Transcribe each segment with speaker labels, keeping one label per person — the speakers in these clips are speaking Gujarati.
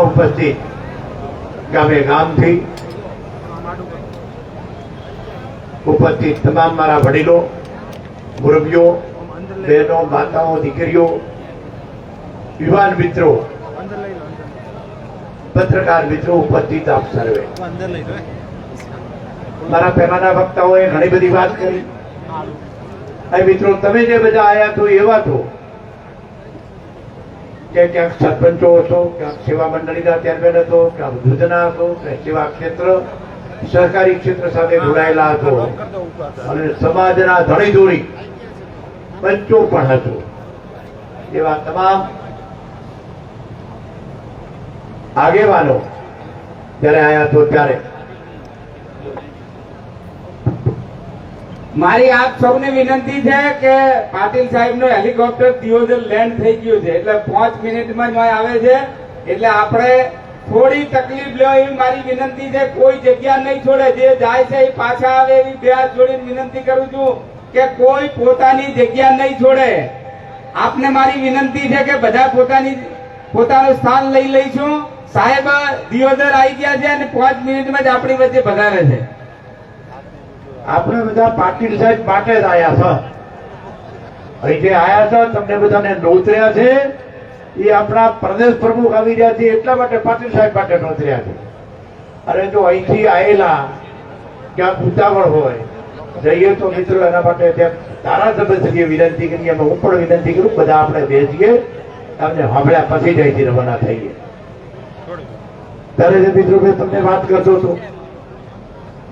Speaker 1: ઉપસ્થિત ગામે ગામથી. ઉપસ્થિત તમામ મારા વડીલો મુરબીઓ બહેનો માતાઓ દીકરીઓ યુવાન મિત્રો પત્રકાર મિત્રો ઉપસ્થિત આપ સર્વે. મારા પહેલાના વક્તાઓએ ઘણી બધી વાત કરી. મિત્રો તમે જે બધા આવ્યા છો એવા છો. કે ક્યાંક સરપંચો હતો, ક્યાંક સેવા મંડળીના ચેરમેન હતો, ક્યાંક દૂધના હતો સેવા ક્ષેત્ર સરકારી ક્ષેત્ર સાથે જોડાયેલા હતો. અને સમાજના ધણી ધોરી પંચો પણ હતો. એવા તમામ આગેવાનો જ્યારે આયા તો ત્યારે
Speaker 2: મારી આપ સૌને વિનંતી છે કે પાટીલ સાહેબનું હેલિકોપ્ટર દિયોદર લેન્ડ થઈ ગયું છે. એટલે પાંચ મિનિટમાં જ આવે છે. એટલે આપણે થોડી તકલીફ લો એવી મારી વિનંતી છે. કોઈ જગ્યા નહીં છોડે. જે જાય છે એ પાછા આવે એવી બે હાથ જોડીને વિનંતી કરું છું કે કોઈ પોતાની જગ્યા નહીં છોડે. આપને મારી વિનંતી છે કે બધા પોતાની પોતાનું સ્થાન લઈ લઈશું. સાહેબ દિયોદર આવી ગયા છે અને પાંચ મિનિટમાં જ આપણી વચ્ચે ભગાવે છે.
Speaker 1: આપણે બધા પાટીલ સાહેબ માટે જ આવ્યા છે. અહીં જે આયા છે, તમને બધાને નોતર્યા છે. એ આપણા પ્રદેશ પ્રમુખ આવી રહ્યા છે, એટલા માટે પાટીલ સાહેબ માટે નોતર્યા છે. અને જો અહીંથી આવેલા ક્યાંક ઉતાવળ હોય, જઈએ તો મિત્રો એના માટે ત્યાં ધારાસભ્ય ધારાસભ્યશ્રીએ વિનંતી કરી અમે હું પણ વિનંતી કરું, બધા આપણે બેસીએ, તમને હમણાં પછી જઈથી રવાના થઈએ. ત્યારે મિત્રો મેં તમને વાત કરતો હતો,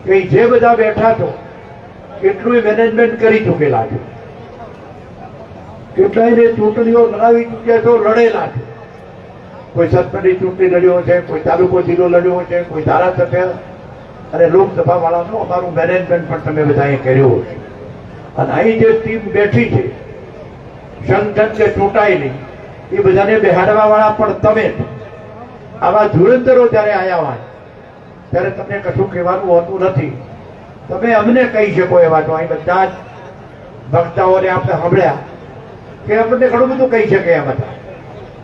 Speaker 1: કે જે બધા બેઠા છો કેટલું મેનેજમેન્ટ કરી ચૂકેલા છે. કેટલાયને ચૂંટણીઓ લડાવી ચૂક્યા છો લડેલા છે. કોઈ સરપંચની ચૂંટણી લડ્યો છે, કોઈ તાલુકો જિલ્લો લડ્યો છે, કોઈ ધારાસભ્ય. અને લોકસભા વાળાનું અમારું મેનેજમેન્ટ પણ તમે બધાએ કર્યું છે અને અહીં જે ટીમ બેઠી છે, સંગઠન કે ચૂંટાયેલી એ બધાને બેહાડવા વાળા પણ તમે આવા ધુરંધરો જ્યારે આવ્યા હોય, ત્યારે તમને કશું કહેવાનું હોતું નથી. તમે અમને કહી શકો એવા છો અહીં બધા જ વક્તાઓને આપણે સાંભળ્યા કે આપણને ઘણું બધું કહી શકે એમ હતા.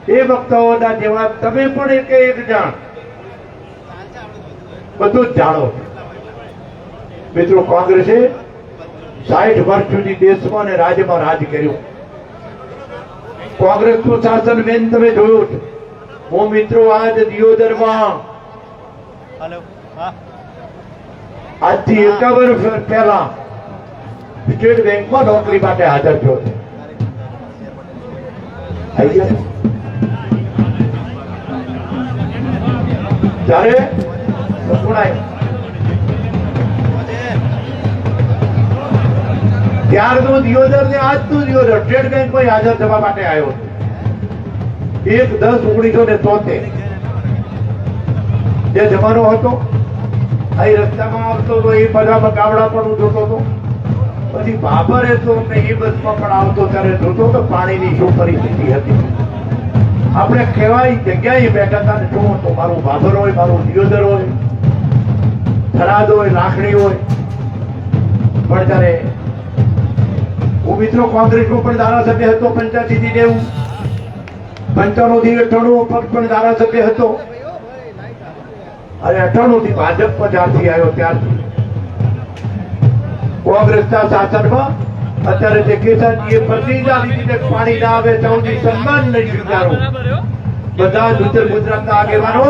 Speaker 1: એ વક્તાઓના જેવા તમે પણ એક એક જાણ. બધું જ જાણો. મિત્રો, કોંગ્રેસે સાઠ વર્ષ સુધી દેશમાં અને રાજ્યમાં રાજ કર્યું. કોંગ્રેસનું શાસન મેન તમે જોયું હું મિત્રો આજ દિયોદરમાં આજથી એકાવન વર્ષ પહેલા સ્ટેટ બેંકમાં નોકરી માટે હાજર થયો છે? જ્યારે? ત્યારનું દિયોદર ને આજનું દિયોદર સ્ટેટ બેંકમાં હાજર થવા માટે આવ્યો એક દસ ઓગણીસો ને તોતેર જે જમાનો હતો અહીં રસ્તામાં આવતો તો એ બધામાં ગાવડા પણ હું જોતો હતો. પછી બાબરે તો ને એ બસમાં પણ આવતો ત્યારે જોતો તો પાણીની શું પરિસ્થિતિ હતી. આપણે કહેવાય જગ્યાએ બેઠા હતા ને જોવો તો મારું બાબર હોય, મારું દિયોદર હોય, થરાદ હોય, લાખણી હોય. પણ ત્યારે હું મિત્રો કોંગ્રેસનો પણ ધારાસભ્ય હતો પંચ્યાસી થી નેવું પંચાણું થી અઠાણું પણ ધારાસભ્ય હતો. અને અઠાણું થી ભાજપમાં જ્યારથી આવ્યો ત્યારથી કોંગ્રેસના શાસનમાં અત્યારે જે કેસાજીએ પ્રતિજ્ઞા લીધી છે, પાણી ના આવે સુધી સન્માન નહીં સ્વીકારો બધા ઉત્તર ગુજરાતના આગેવાનો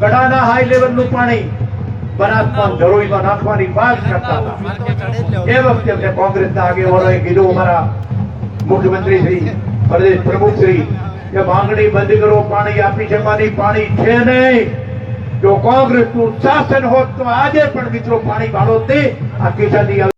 Speaker 1: કડાના હાઈ લેવલનું પાણી બનાસમાં ધરોઈમાં નાખવાની વાત કરતા હતા. એ વખતે અમને કોંગ્રેસના આગેવાનોએ કીધું, અમારા મુખ્યમંત્રી શ્રી, પ્રદેશ પ્રમુખ શ્રી, કે માંગણી બંધ કરો, પાણી આપી શકવાની પાણી છે નહીં. જો કોંગ્રેસનું શાસન હોત તો આજે પણ મિત્રો પાણી વાળો તે આ કેસાજી